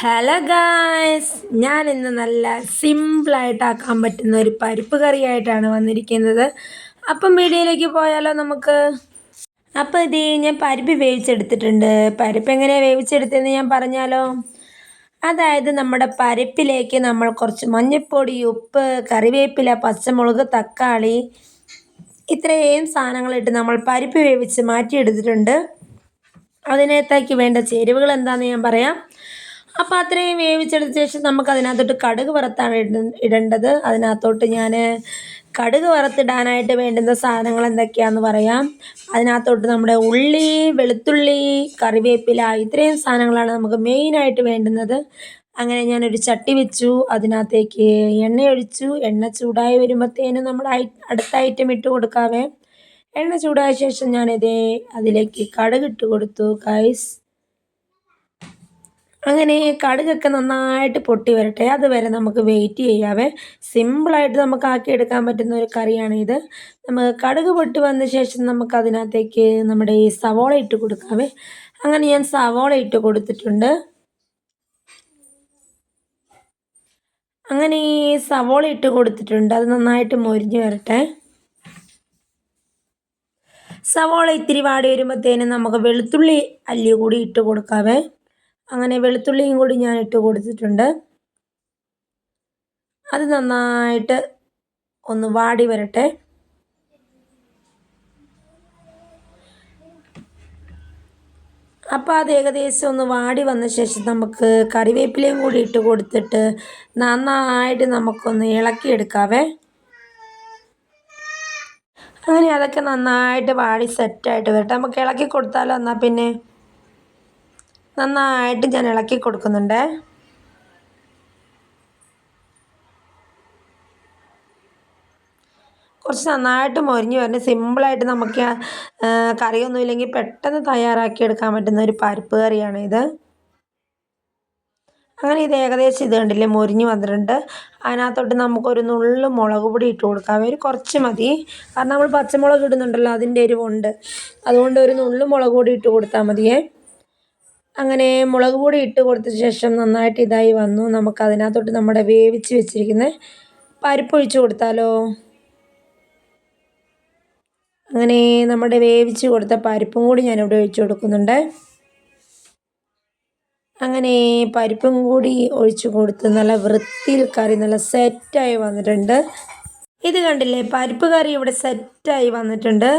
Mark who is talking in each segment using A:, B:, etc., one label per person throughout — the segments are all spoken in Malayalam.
A: ഹലോ ഗായ്സ് ഞാൻ ഇന്ന് നല്ല സിമ്പിളായിട്ടാക്കാൻ പറ്റുന്ന ഒരു പരിപ്പ് കറിയായിട്ടാണ് വന്നിരിക്കുന്നത്. അപ്പം വീഡിയോയിലേക്ക് പോയാലോ നമുക്ക്? അപ്പോൾ ഇത് ഞാൻ പരിപ്പ് വേവിച്ചെടുത്തിട്ടുണ്ട്. പരിപ്പ് എങ്ങനെയാണ് വേവിച്ചെടുത്തതെന്ന് ഞാൻ പറഞ്ഞാലോ? അതായത് നമ്മുടെ പരിപ്പിലേക്ക് നമ്മൾ കുറച്ച് മഞ്ഞൾപ്പൊടി ഉപ്പ് കറിവേപ്പില പച്ചമുളക് തക്കാളി ഇത്രയും സാധനങ്ങളിട്ട് നമ്മൾ പരിപ്പ് വേവിച്ച് മാറ്റിയെടുത്തിട്ടുണ്ട്. അതിനകത്തേക്ക് വേണ്ട ചേരുവകൾ എന്താണെന്ന് ഞാൻ പറയാം. അപ്പോൾ അത്രയും വേവിച്ചെടുത്ത ശേഷം നമുക്ക് അതിനകത്തോട്ട് കടുക് വറുത്താണ് ഇടേണ്ടത്. അതിനകത്തോട്ട് ഞാൻ കടുക് വറുത്തിടാനായിട്ട് വേണ്ടുന്ന സാധനങ്ങൾ എന്തൊക്കെയാണെന്ന് പറയാം. അതിനകത്തോട്ട് നമ്മുടെ ഉള്ളി വെളുത്തുള്ളി കറിവേപ്പില ഇത്രയും സാധനങ്ങളാണ് നമുക്ക് മെയിനായിട്ട് വേണ്ടുന്നത്. അങ്ങനെ ഞാനൊരു ചട്ടി വെച്ചു. അതിനകത്തേക്ക് എണ്ണ ഒഴിച്ചു. എണ്ണ ചൂടായി വരുമ്പോഴത്തേനും നമ്മൾ അടുത്ത ഐറ്റം ഇട്ട് കൊടുക്കാവേ. എണ്ണ ചൂടായ ശേഷം ഞാനിതേ അതിലേക്ക് കടുക് ഇട്ട് കൊടുത്തു കൈസ് അങ്ങനെ കടുകൊക്കെ നന്നായിട്ട് പൊട്ടി വരട്ടെ. അതുവരെ നമുക്ക് വെയിറ്റ് ചെയ്യാവേ. സിമ്പിളായിട്ട് നമുക്ക് ആക്കിയെടുക്കാൻ പറ്റുന്ന ഒരു കറിയാണ് ഇത്. നമുക്ക് കടുക് പൊട്ടി വന്ന ശേഷം നമുക്ക് അതിനകത്തേക്ക് നമ്മുടെ ഈ സവോള ഇട്ട് കൊടുക്കാവേ. അങ്ങനെ ഞാൻ സവോള ഇട്ട് കൊടുത്തിട്ടുണ്ട്. അങ്ങനെ ഈ സവോള ഇട്ട് കൊടുത്തിട്ടുണ്ട്. അത് നന്നായിട്ട് മൊരിഞ്ഞ് വരട്ടെ. സവോള ഇത്തിരി വാടി വരുമ്പോഴത്തേനും നമുക്ക് വെളുത്തുള്ളി അല്ലി കൂടി ഇട്ട് കൊടുക്കാവേ. അങ്ങനെ വെളുത്തുള്ളിയും കൂടി ഞാൻ ഇട്ട് കൊടുത്തിട്ടുണ്ട്. അത് നന്നായിട്ട് ഒന്ന് വാടി വരട്ടെ. അപ്പോൾ അത് ഏകദേശം ഒന്ന് വാടി വന്ന ശേഷം നമുക്ക് കറിവേപ്പിലയും കൂടി ഇട്ട് കൊടുത്തിട്ട് നന്നായിട്ട് നമുക്കൊന്ന് ഇളക്കിയെടുക്കാവേ. അങ്ങനെ അതൊക്കെ നന്നായിട്ട് വാടി സെറ്റായിട്ട് വരട്ടെ. നമുക്ക് ഇളക്കി കൊടുത്താലോ എന്നാൽ പിന്നെ? നന്നായിട്ട് ഞാൻ ഇളക്കി കൊടുക്കുന്നുണ്ട്. കുറച്ച് നന്നായിട്ട് മൊരിഞ്ഞ് വരണം. സിമ്പിളായിട്ട് നമുക്ക് കറിയൊന്നും ഇല്ലെങ്കിൽ പെട്ടെന്ന് തയ്യാറാക്കി എടുക്കാൻ പറ്റുന്ന ഒരു പരിപ്പ് കറിയാണ് ഇത്. അങ്ങനെ ഇത് ഏകദേശം ഇത് കണ്ടില്ലേ മൊരിഞ്ഞ് വന്നിട്ടുണ്ട്. അതിനകത്തോട്ട് നമുക്കൊരു നുള്ളു മുളക് പൊടി ഇട്ട് കൊടുക്കാം. ഒരു കുറച്ച് മതി. കാരണം നമ്മൾ പച്ചമുളക് ഇടുന്നുണ്ടല്ലോ അതിന്റെ എരിവുണ്ട്. അതുകൊണ്ട് ഒരു നുള്ളു മുളക് പൊടി ഇട്ട് കൊടുത്താൽ മതിയേ. അങ്ങനെ മുളക് പൊടി ഇട്ട് കൊടുത്ത ശേഷം നന്നായിട്ട് ഇതായി വന്നു. നമുക്ക് അതിനകത്തോട്ട് നമ്മുടെ വേവിച്ച് വെച്ചിരിക്കുന്ന പരിപ്പ് ഒഴിച്ച് കൊടുത്താലോ? അങ്ങനെ നമ്മുടെ വേവിച്ച് കൊടുത്ത പരിപ്പും കൂടി ഞാനിവിടെ ഒഴിച്ചു കൊടുക്കുന്നുണ്ട്. അങ്ങനെ പരിപ്പും കൂടി ഒഴിച്ചു കൊടുത്ത് നല്ല വൃത്തിയിൽ കറി നല്ല സെറ്റായി വന്നിട്ടുണ്ട്. ഇത് കണ്ടില്ലേ? പരിപ്പ് കറി ഇവിടെ സെറ്റായി വന്നിട്ടുണ്ട്.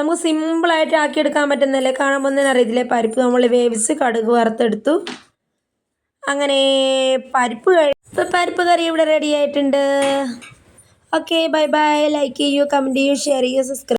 A: നമുക്ക് സിമ്പിളായിട്ട് ആക്കിയെടുക്കാൻ പറ്റുന്നതല്ലേ? കാണുമ്പോൾ തന്നെ അറിയത്തില്ലേ? പരിപ്പ് നമ്മൾ വേവിച്ച് കടുക് വറുത്തെടുത്തു. അങ്ങനെ പരിപ്പ് കഴി പരിപ്പ് കറി ഇവിടെ റെഡി ആയിട്ടുണ്ട്. ഓക്കെ ബൈ ബൈ ലൈക്ക് ചെയ്യൂ കമന്റ് ചെയ്യൂ ഷെയർ ചെയ്യൂ സബ്സ്ക്രൈബ്